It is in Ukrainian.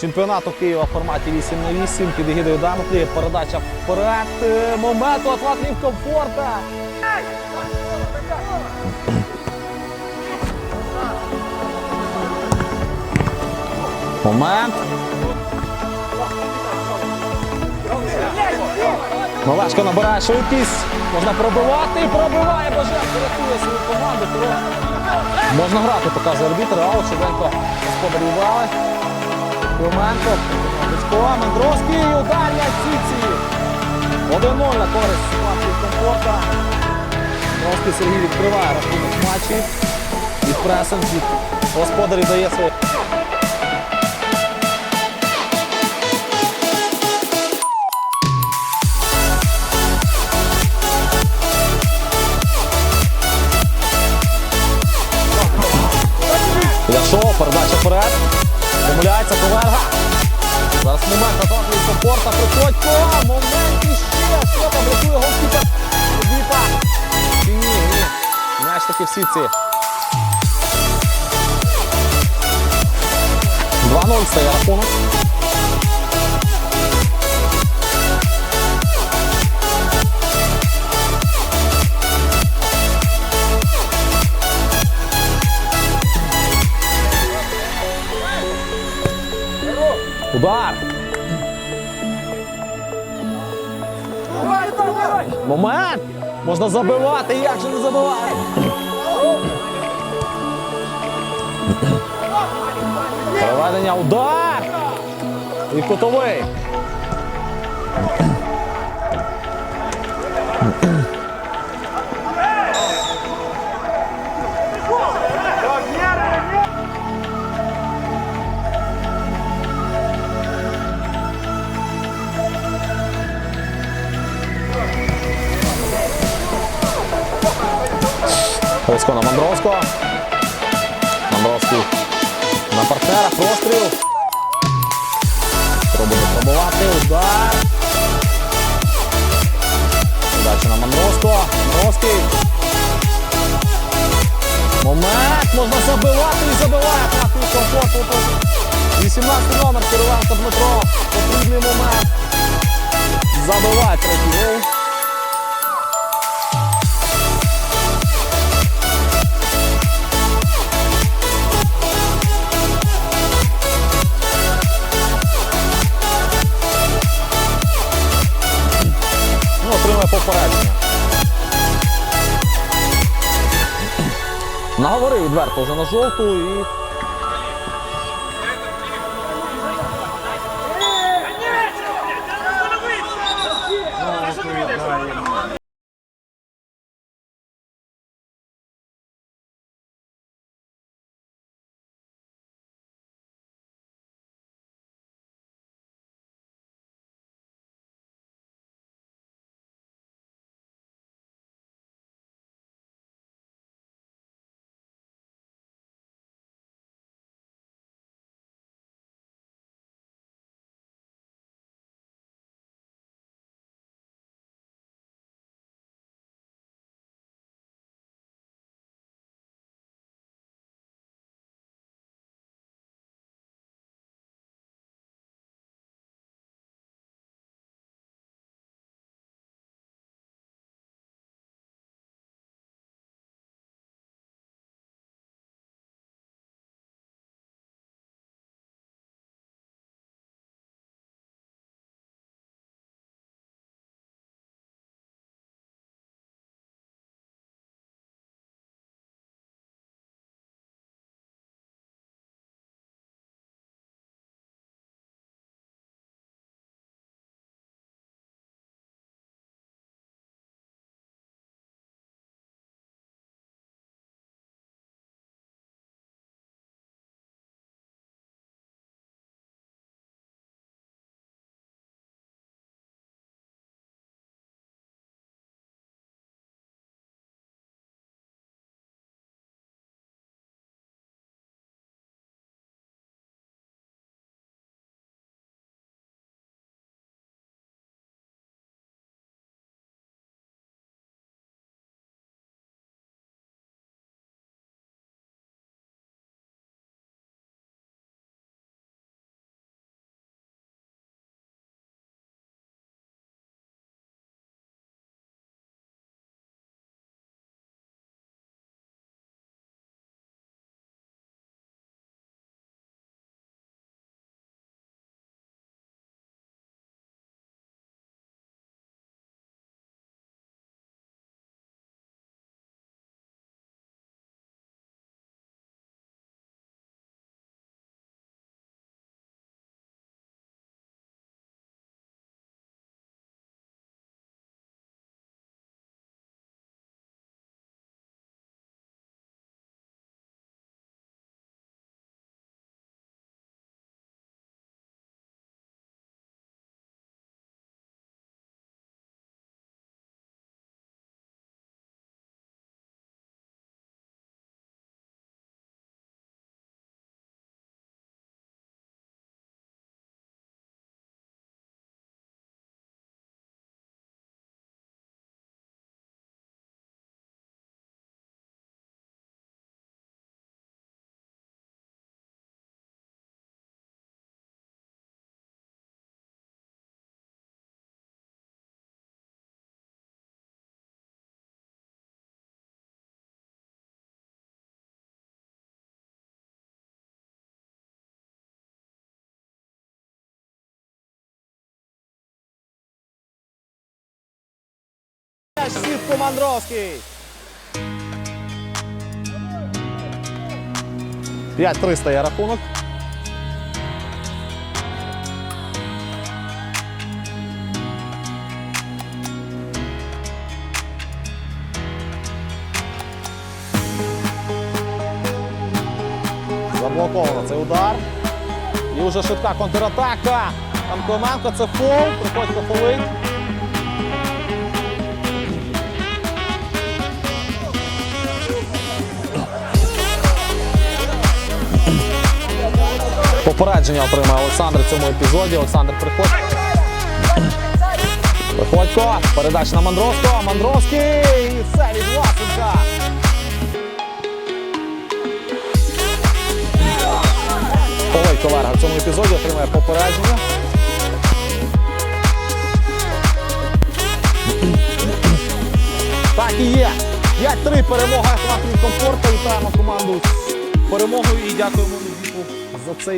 Чемпіонату Києва в форматі 8 на 8 під егідою Даноклі. Передача вперед. Момент у атлатлів комфорта. Момент. Малашко набирає швидкість. Можна пробивати. Пробиває Боженко. Рятує свою команду. Можна грати, показує арбітр. Аут швиденько господарі вали. Клименко. Дичко. Мендровський. Удар Сіці. 1-0 на користь Славки комфорта. Мендровський Сергій відкриває рахунок матчі. Від пресинг. Від господарів дає своє. М'яч таки в сітці. 2-0 стає рахунок. Удар. Момент! Можна забивати, як же не забиває. Проведення удар! І кутовий. Лесько на Мандровського. Мандровський на партнера. Простріл. Пробує пробувати. Удар. Удача на Мандровського. Мандровський. Момент. Можна забивати і забиває. Комфорту. 18 номер Кириленко Дмитро. Потрібний момент. Забиває третій гол. Отримує попередження. Наговорив відверто вже на жовту і м'яч сітку Мандровський. 5-3 стає рахунок. Заблоковано цей удар. І вже швидка контратака. Анкоменко це фол. Приходько фолить. Попередження отримає Олександр в цьому епізоді. Олександр приходь. Приходько. Передача на Мандровського. Мандровський. І це від Власенка. Олей Коверга в цьому епізоді отримає попередження. Так і є. 5-3 перемога комфорту. Вітаємо команду з перемогою і дякуємо за цей.